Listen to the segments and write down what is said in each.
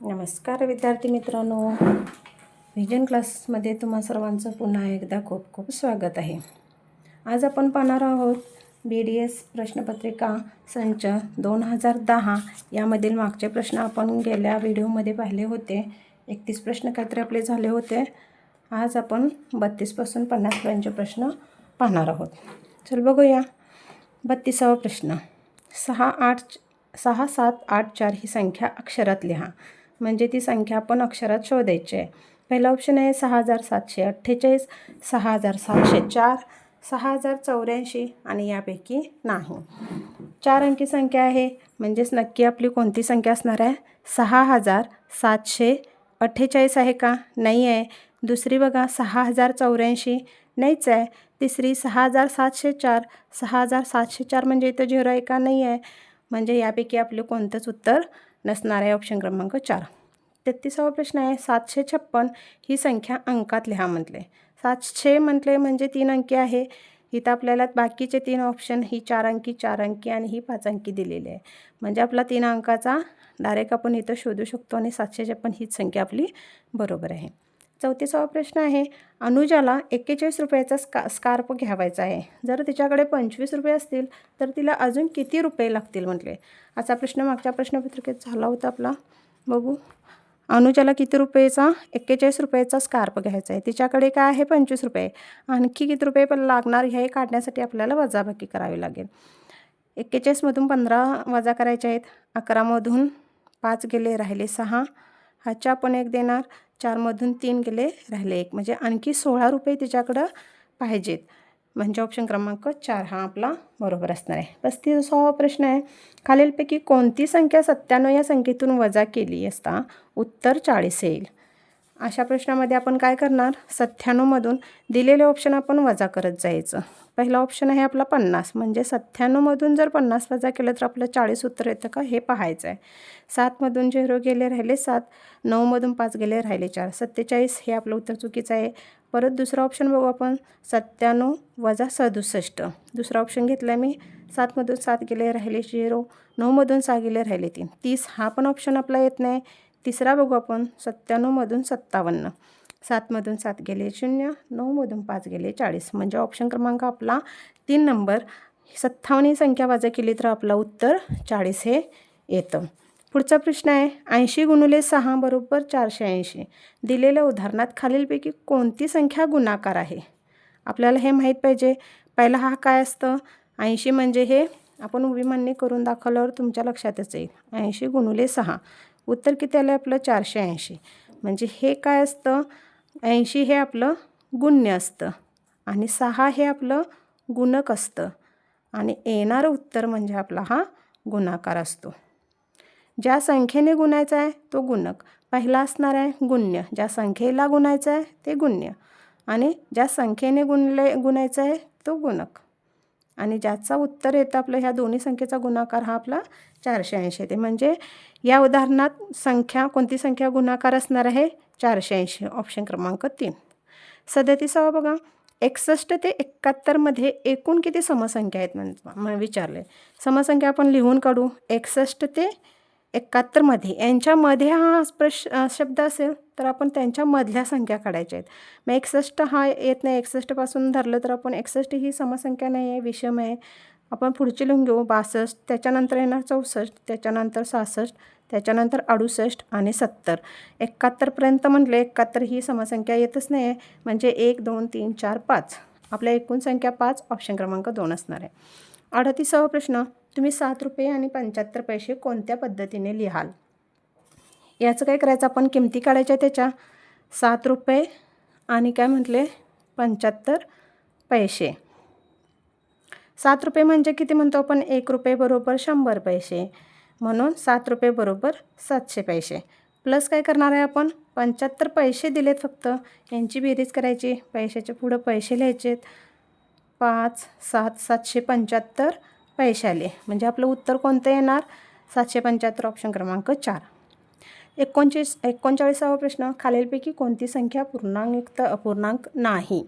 नमस्कार विद्यार्थी मित्रांनो. व्हिजन क्लासमध्ये तुम्हा सर्वांचं पुन्हा एकदा खूप खूप स्वागत आहे. आज आपण पाहणार आहोत बी डी एस प्रश्नपत्रिका संच दोन हजार दहा यामधील मागचे प्रश्न आपण गेल्या व्हिडिओमध्ये पाहिले होते. एकतीस प्रश्न काहीतरी आपले झाले होते. आज आपण बत्तीसपासून पन्नासपर्यंतचे प्रश्न पाहणार आहोत. चल बघूया. बत्तीसावा प्रश्न. सहा आठ सहा सात आठ चार ही संख्या अक्षरात लिहा. म्हणजे ती संख्या आपण अक्षरात शोधायची आहे. पहिला ऑप्शन आहे सहा हजार सातशे अठ्ठेचाळीस सहा हजार सातशे चार सहा हजार चौऱ्याऐंशी आणि यापैकी नाही. चार अंकी संख्या आहे म्हणजेच नक्की आपली कोणती संख्या असणार आहे? सहा हजार सातशे अठ्ठेचाळीस आहे का? नाही आहे. दुसरी बघा सहा हजार चौऱ्याऐंशी नाहीच आहे. तिसरी सहा हजार सातशे चार सहा हजार सातशे चार म्हणजे इथं झिरो आहे का? नाही आहे. म्हणजे यापैकी आपलं कोणतंच उत्तर नसणार आहे ऑप्शन क्रमांक चार. तेहतीसावा प्रश्न आहे सातशे छप्पन ही संख्या अंकात लिहा म्हटले. सातशे म्हटले म्हणजे तीन अंकी आहे. इथं आपल्याला बाकीचे तीन ऑप्शन ही चार अंकी चार अंकी आणि ही पाच अंकी दिलेली आहे. म्हणजे आपला तीन अंकाचा डायरेक्ट आपण इथं शोधू शकतो आणि सातशे छप्पन हीच संख्या आपली बरोबर आहे. चौतीसावा प्रश्न आहे. अनुजाला एक्केचाळीस रुपयाचा स्का स्कार्प घ्यावायचा आहे. जर तिच्याकडे पंचवीस रुपये असतील तर तिला अजून किती रुपये लागतील म्हटले? असा प्रश्न मागच्या प्रश्नपत्रिकेत झाला होता आपला. बघू. अनुजाला किती रुपयेचा एक्केचाळीस रुपयाचा स्कार्प घ्यायचा आहे? तिच्याकडे काय आहे? पंचवीस रुपये. आणखी किती रुपये पण लागणार हे काढण्यासाठी आपल्याला वजाबाकी करावी लागेल. एक्केचाळीसमधून पंधरा वजा करायचे आहेत. अकरामधून पाच गेले राहिले सहा. ह्याच्या आपण एक देणार. चारमधून तीन गेले राहिले एक. म्हणजे आणखी सोळा रुपये तिच्याकडं पाहिजेत. म्हणजे ऑप्शन क्रमांक चार हा आपला बरोबर असणार आहे. पस्तीसावा प्रश्न आहे. खालीलपैकी कोणती संख्या सत्त्याण्णव या संख्येतून वजा केली असता उत्तर चाळीस येईल. अशा प्रश्नामध्ये आपण काय करणार? सत्त्याण्णवमधून दिलेले ऑप्शन आपण वजा करत जायचं. पहिला ऑप्शन आहे आपला पन्नास. म्हणजे सत्त्याण्णवमधून जर पन्नास वजा केलं तर आपलं चाळीस उत्तर येतं का? हे पाहायचं आहे सातमधून झिरो गेले राहिले सात. नऊमधून पाच गेले राहिले चार. सत्तेचाळीस हे आपलं उत्तर चुकीचं आहे. परत दुसरा ऑप्शन बघू आपण. सत्त्याण्णव वजा सदुसष्ट. दुसरा ऑप्शन घेतला मी. सातमधून सात गेले राहिले झिरो. नऊमधून सहा गेले राहिले तीन. तीस हा पण ऑप्शन आपला येत नाही. तिसरा बघू आपण. सत्त्याण्णवमधून सत्तावन्न. सातमधून सात गेले शून्य. नऊमधून पाच गेले चाळीस. म्हणजे ऑप्शन क्रमांक आपला तीन नंबर सत्तावन्न ही संख्या वाजा केली तर आपलं उत्तर चाळीस हे येतं. पुढचा प्रश्न आहे. ऐंशी गुणुले सहा बरोबर चारशे ऐंशी. दिलेल्या उदाहरणात खालीलपैकी कोणती संख्या गुणाकार आहे? आपल्याला हे माहीत पाहिजे. पहिला हा काय असतं? ऐंशी म्हणजे हे आपण उभी मान्य करून दाखवल्यावर तुमच्या लक्षातच येईल. ऐंशी गुणुले सहा. उत्तर किती आलं आपलं? चारशे ऐंशी. म्हणजे हे काय असतं? ऐंशी हे आपलं गुण्य असतं. आणि सहा हे आपलं गुणक असतं. आणि येणारं उत्तर म्हणजे आपला हा गुणाकार असतो. ज्या संख्येने गुणायचा आहे तो गुणक. पहिला असणार आहे गुण्य. ज्या संख्येला गुणायचं आहे ते गुण्य. आणि ज्या संख्येने गुणले गुणायचं आहे तो गुणक. आणि ज्याचा उत्तर येतं आपलं ह्या दोन्ही संख्येचा गुणाकार हा आपला चारशे ऐंशी येते. म्हणजे या उदाहरणात संख्या कोणती संख्या गुणाकार असणार आहे? चारशे ऐंशी ऑप्शन क्रमांक तीन. सदतीसावा बघा. एकसष्ट ते एकाहत्तरमध्ये एकूण किती समसंख्या आहेत? म्हणजे विचारले. समसंख्या आपण लिहून काढू. एकसष्ट ते एकाहत्तरमध्ये यांच्यामध्ये हा प्रश शब्द असेल तर आपण त्यांच्यामधल्या संख्या काढायच्या आहेत. मग एकसष्ट हा येत नाही. एकसष्टपासून धरलं तर आपण एकसष्ट ही समसंख्या नाही आहे विषम आहे. आपण पुढची लिहून घेऊ. बासष्ट त्याच्यानंतर येणार चौसष्ट त्याच्यानंतर सहासष्ट त्याच्यानंतर अडुसष्ट आणि सत्तर. एकाहत्तरपर्यंत म्हटले एकाहत्तर ही समसंख्या येतच नाही आहे. म्हणजे एक दोन तीन चार पाच. आपल्या एकूण संख्या पाच ऑप्शन क्रमांक दोन असणार आहे. अडतीसावा प्रश्न. तुम्ही सात रुपये आणि पंच्याहत्तर पैसे कोणत्या पद्धतीने लिहाल? याचं काय करायचं? आपण किमती काढायच्या त्याच्या. सात रुपये आणि काय म्हटले? पंच्याहत्तर पैसे. सात रुपये म्हणजे किती म्हणतो आपण? एक रुपये बरोबर शंभर पैसे. म्हणून सात रुपये बरोबर सातशे पैसे. प्लस काय करणार आहे आपण? पंच्याहत्तर पैसे दिलेत फक्त. यांची बेरीज करायची. पैशाच्या पुढं पैसे लिहायचेत. पाच सात सातशे पंच्याहत्तर वैशाली म्हणजे आपलं उत्तर कोणतं येणार? सातशे पंच्याहत्तर ऑप्शन क्रमांक चार. एकोणचाळीस एकोणचाळीसावा प्रश्न. खालीलपैकी कोणती संख्या पूर्णांकयुक्त अपूर्णांक नाही?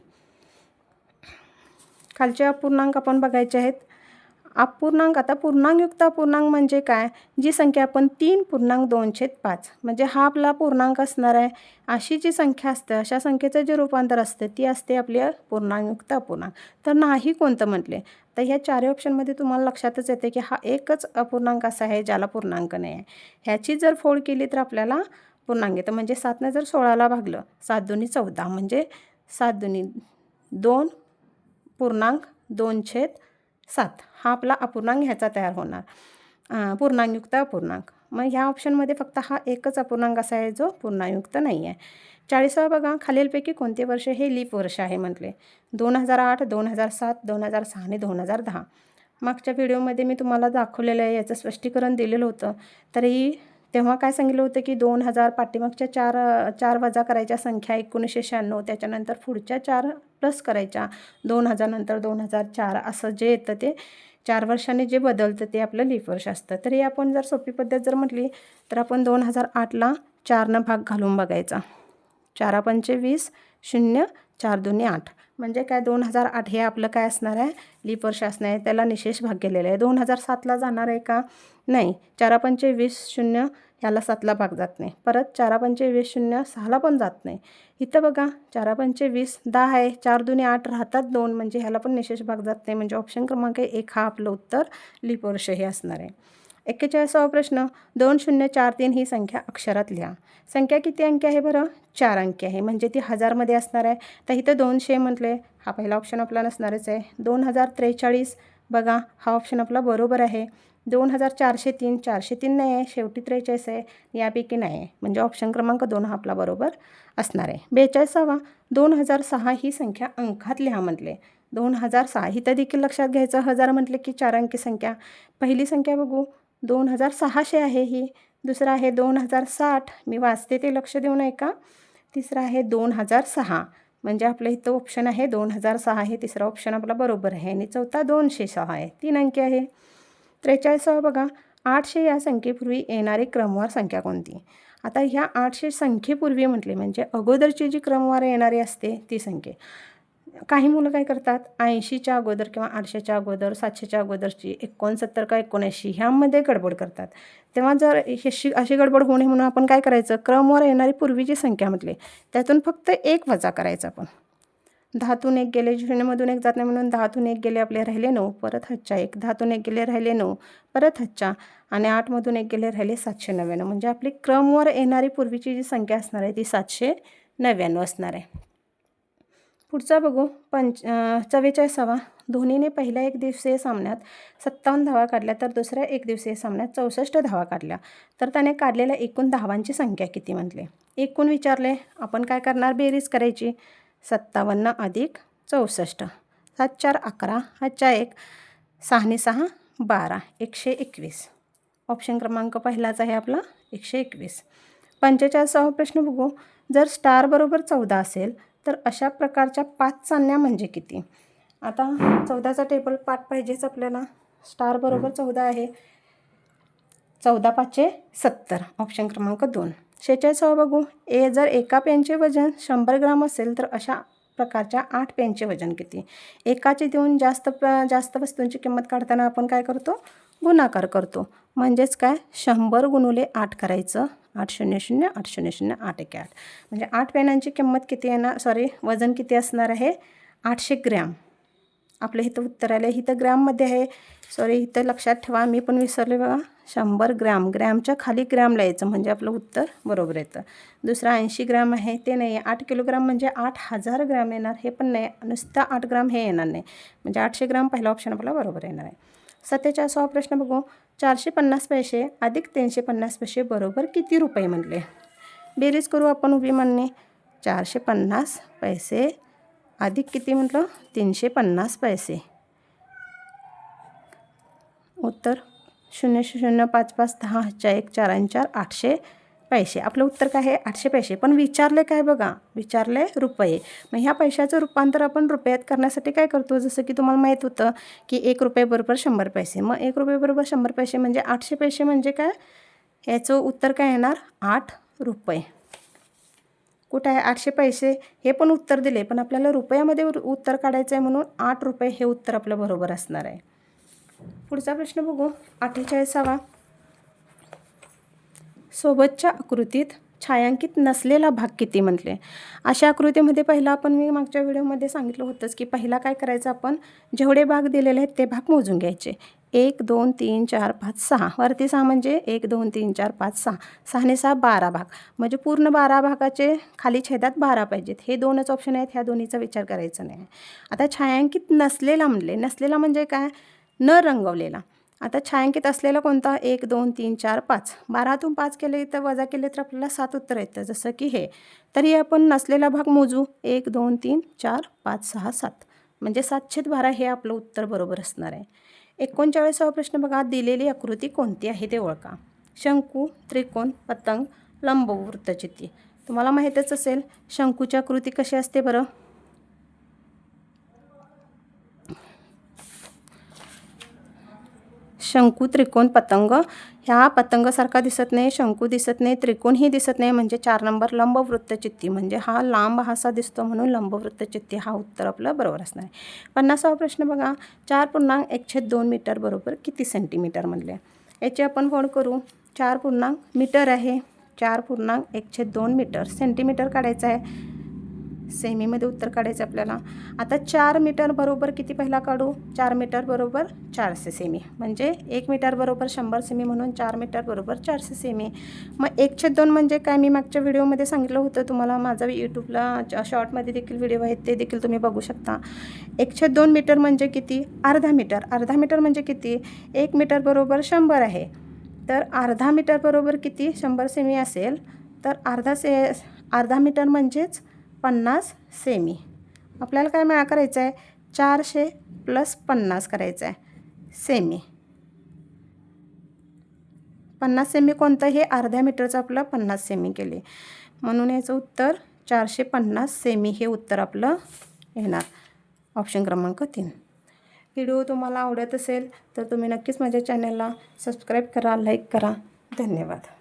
खालचे अपूर्णांक आपण बघायचे आहेत. अपूर्णांक आता पूर्णांकयुक्त अपूर्णांक म्हणजे काय? जी संख्या आपण तीन पूर्णांक दोन छेद पाच म्हणजे हा आपला पूर्णांक असणार आहे. अशी जी संख्या असते अशा संख्येचं जे रूपांतर असते ती असते आपली पूर्णांकयुक्त अपूर्णांक. तर नाही कोणतं म्हटले? तर ह्या चारही ऑप्शनमध्ये तुम्हाला लक्षातच येते की हा एकच अपूर्णांक असा आहे ज्याला पूर्णांक नाही आहे. ह्याची जर फोड केली तर आपल्याला पूर्णांक येतं. म्हणजे सातनं जर सोळाला भागलं सात दोन्ही चौदा म्हणजे सात दोन्ही दोन पूर्णांक दोन छेद सात. हा आपला अपूर्णांक ह्याचा तयार होणार. पूर्णांकयुक्त अपूर्णांक. मग ह्या ऑप्शनमध्ये फक्त हा एकच अपूर्णांक असा आहे जो पूर्णांकयुक्त नाही आहे. चाळीसावा बघा. खालीलपैकी कोणते वर्ष हे लीप वर्ष आहे म्हटले. दोन हजार आठ दोन हजार सात दोन हजार सहा आणि दोन हजार दहा. मागच्या व्हिडिओमध्ये मी तुम्हाला दाखवलेलं आहे याचं स्पष्टीकरण दिलेलं होतं. तरी तेव्हा काय सांगितलं होतं की दोन हजार पाठीमागच्या चार चार वजा करायच्या संख्या एकोणीसशे शहाण्णव त्याच्यानंतर पुढच्या चार प्लस करायच्या. दोन हजार नंतर दोन हजार चार असं जे येतं ते चार वर्षाने जे बदलतं ते आपलं लीप वर्ष असतं. तरी आपण जर सोपी पद्धत जर म्हटली तर आपण दोन हजार आठला चारनं भाग घालून बघायचा. चारा पंचे वीस शून्य चार दोन्ही आठ. म्हणजे काय दोन हजार आठ हे आपलं काय असणार आहे? लीप वर्ष असणार आहे. त्याला निशेष भाग गेलेला आहे दोन हजार सातला जाणार आहे का? नाही. चारा पंचे वीस शून्य ह्याला सातला भाग जात नाही. परत चारा पंचे वीस शून्य सहाला पण जात नाही. इथं बघा चारा पंचे वीस दहा आहे. चार दोन्ही आठ राहतात दोन. म्हणजे ह्याला पण निशेष भाग जात नाही. म्हणजे ऑप्शन क्रमांक एक हा आपलं उत्तर लीप वर्ष हे असणार आहे. एक्केचाळीसावा प्रश्न. दोन शून्य चार तीन ही संख्या अक्षरात लिहा. संख्या किती अंकी आहे बरं? चार अंकी आहे. म्हणजे ती हजारमध्ये असणार आहे. तर इथं दोनशे म्हटले. हा पहिला ऑप्शन आपला नसणारच आहे. दोन हजार त्रेचाळीस. बघा हा ऑप्शन आपला बरोबर आहे. दोन हजार चारशे तीन. चारशे तीन नाही आहे. शेवटी त्रेचाळीस आहे. यापैकी नाही आहे. म्हणजे ऑप्शन क्रमांक दोन हा आपला बरोबर असणार आहे. बेचाळीसावा. दोन हजार सहा ही संख्या अंकात लिहा म्हटले. दोन हजार सहा. इथं देखील लक्षात घ्यायचं. हजार म्हटले की चार अंकी संख्या. पहिली संख्या बघू. दोन हजार सहाशे आहे ही. दुसरं आहे दोन हजार साठ. मी वाचते ते लक्ष देऊन ऐका. तिसरं आहे दोन हजार सहा. म्हणजे आपलं इथं ऑप्शन आहे दोन हजार सहा आहे. तिसरा ऑप्शन आपला बरोबर आहे. आणि चौथा दोनशे सहा आहे. तीन अंकी आहे. त्रेचाळीसावा बघा. आठशे या संख्येपूर्वी येणारी क्रमवार संख्या कोणती? आता ह्या आठशे संख्येपूर्वी म्हटले म्हणजे अगोदरची जी क्रमवार येणारी असते ती संख्या. काही मुलं काय करतात? ऐंशीच्या अगोदर किंवा आठशेच्या अगोदर सातशेच्या अगोदरची एकोणसत्तर का एकोणऐंशी ह्यामध्ये गडबड करतात. तेव्हा जर अशी अशी गडबड होऊ नये म्हणून आपण काय करायचं? क्रमवर येणारी पूर्वीची संख्या म्हटली. त्यातून फक्त एक वजा करायचा आपण. दहातून एक गेले शून्यमधून एक जात नाही म्हणून दहातून एक गेले आपले राहिले नऊ परत हच्चा एक. दहातून एक गेले राहिले नऊ परत हच्चा. आणि आठमधून एक गेले राहिले सातशे नव्याण्णव. म्हणजे आपली क्रमवर येणारी पूर्वीची जी संख्या असणार आहे ती सातशे नव्याण्णव असणार आहे. पुढचा बघू. पंच चव्वेचाळीसावा. धोनीने पहिल्या एक दिवसीय सामन्यात सत्तावन्न धावा काढल्या तर दुसऱ्या एक दिवसीय सामन्यात चौसष्ट धावा काढल्या. तर त्याने काढलेल्या एकूण धावांची संख्या किती म्हटले? एकूण विचारले आपण काय करणार बेरीज करायची? सत्तावन्न अधिक चौसष्ट. सात चार अकरा हातच्या एक सहाने सहा बारा एकशे एकवीस. ऑप्शन क्रमांक पहिलाच आहे आपला एकशे एकवीस. पंचेचाळीसावा प्रश्न बघू. जर स्टार बरोबर चौदा असेल तर अशा प्रकारच्या पाच चालण्या म्हणजे किती? आता चौदाचा टेबल पाठ पाहिजेच आपल्याला. स्टार बरोबर चौदा आहे. चौदा पाचशे सत्तर. ऑप्शन क्रमांक दोन. शेहेचाळीसावं बघू. ए जर एका पेनचे वजन शंभर ग्राम असेल तर अशा प्रकारच्या आठ पेनचे वजन किती? एकाचे देऊन जास्त जास्त वस्तूंची किंमत काढताना आपण काय करतो? गुणाकार करतो. म्हणजेच काय? शंभर गुणुले आठ करायचं. आठ शून्य शून्य आठ शून्य शून्य आठ एक आठ म्हणजे आठ पेनांची किंमत किती येणार सॉरी वजन किती असणार आहे? आठशे ग्रॅम. आपलं इथं उत्तर आलं इथं ग्रॅममध्ये आहे. सॉरी इथं लक्षात ठेवा. मी पण विसरले बघा. शंभर ग्रॅम. ग्रॅमच्या खाली ग्रॅमला यायचं म्हणजे आपलं उत्तर बरोबर येतं. दुसरं ऐंशी ग्रॅम आहे. ते नाही आहे. आठ किलोग्राम म्हणजे आठ हजार ग्रॅम येणार. हे पण नाही. नुसतं आठ ग्राम हे येणार नाही. म्हणजे आठशे ग्राम पहिला ऑप्शन आपला बरोबर येणार आहे. सत्तेचाळीसावा प्रश्न बघू. चारशे पन्नास पैसे अधिक तीनशे पन्नास पैसे बरोबर किती रुपये म्हणले? बेरीज करू आपण उभी म्हणणे चारशे पन्नास पैसे अधिक किती म्हटलं? तीनशे पन्नास पैसे. उत्तर शून्य शून्य पाच पाच दहा चार एक चार आणि चार आठशे पैसे. आपलं उत्तर काय आहे? आठशे पैसे. पण विचारले काय बघा? विचारले रुपये. मग ह्या पैशाचं रूपांतर आपण रुपयात करण्यासाठी काय करतो? जसं की तुम्हाला माहीत होतं की एक रुपये बरोबर शंभर पैसे. मग एक रुपये बरोबर शंभर पैसे म्हणजे आठशे पैसे म्हणजे काय? याचं उत्तर काय येणार? आठ रुपये. कुठं आहे? आठशे पैसे? हे पण उत्तर दिले. पण आपल्याला रुपयामध्ये उत्तर काढायचं आहे म्हणून आठ रुपये हे उत्तर आपलं बरोबर असणार आहे. पुढचा प्रश्न बघू. अठ्ठेचाळीसावा. सोबतच्या आकृतीत छायांकित नसलेला भाग किती म्हटले? अशा आकृतीमध्ये पहिला आपण मी मागच्या व्हिडिओमध्ये सांगितलं होतंच की पहिला काय करायचं आपण? जेवढे भाग दिलेले आहेत ते भाग मोजून घ्यायचे. एक दोन तीन चार पाच सहा. वरती सहा म्हणजे एक दोन तीन चार पाच सहा. सहाने सहा बारा भाग. म्हणजे पूर्ण बारा भागाचे खाली छेदात बारा पाहिजेत. हे दोनच ऑप्शन आहेत ह्या दोन्हीचा विचार करायचा नाही. आता छायांकित नसलेला म्हणले नसलेला म्हणजे काय? न रंगवलेला. आता छायांकित असलेला कोणता? एक दोन तीन चार पाच. बारातून पाच केले तर वजा केले तर आपल्याला सात उत्तर येतं. जसं की हे. तरी आपण नसलेला भाग मोजू. एक दोन तीन चार पाच सहा सात. म्हणजे सातशेत बारा हे आपलं उत्तर बरोबर असणार आहे. एकोणचाळीसावा प्रश्न बघा. दिलेली आकृती कोणती आहे ते ओळखा. शंकू त्रिकोण पतंग लंबवृत्तचिती तुम्हाला माहीतच असेल शंकूची आकृती कशी असते बरं? शंकू त्रिकोण पतंग. ह्या पतंगासारखा दिसत नाही शंकू दिसत नाही त्रिकोणही दिसत नाही म्हणजे चार नंबर लंबवृत्तचित्ती. म्हणजे हा लांब हासा दिसतो म्हणून लंबवृत्तचित्ती हा उत्तर आपलं बरोबर असणार आहे. पन्नासावा प्रश्न बघा. चार पूर्णांक एकशे दोन मीटर बरोबर किती सेंटीमीटर म्हणले याची आपण फोड करू. चार पूर्णांक मीटर आहे. चार पूर्णांक एकशे दोन मीटर. सेंटीमीटर काढायचं आहे. सेमीमध्ये उत्तर काढायचं आपल्याला. आता चार मीटर बरोबर किती पहिला काढू? चार मीटर बरोबर चारशे सेमी. म्हणजे एक मीटर बरोबर शंभर सेमी म्हणून चार मीटर बरोबर चारशे सेमी. मग एकशे दोन म्हणजे काय? मी मागच्या व्हिडिओमध्ये सांगितलं होतं तुम्हाला. माझा यूट्यूबला शॉर्टमध्ये देखील व्हिडिओ आहेत ते देखील तुम्ही बघू शकता. एकशे दोन मीटर म्हणजे किती? अर्धा मीटर. अर्धा मीटर म्हणजे किती? एक मीटर बरोबर शंभर आहे. तर अर्धा मीटर बरोबर किती? शंभर सेमी असेल. तर अर्धा से अर्धा मीटर म्हणजेच पन्नास सेमी. आपल्याला काय मिळा करायचं आहे? चारशे प्लस पन्नास करायचं आहे. सेमी. पन्नास सेमी कोणतं? हे अर्ध्या मीटरचं आपलं पन्नास सेमी केले. म्हणून याचं उत्तर चारशे पन्नास सेमी हे उत्तर आपलं येणार. ऑप्शन क्रमांक तीन. व्हिडिओ तुम्हाला आवडत असेल तर तुम्ही नक्कीच माझ्या चॅनलला सबस्क्राईब करा लाईक करा. धन्यवाद.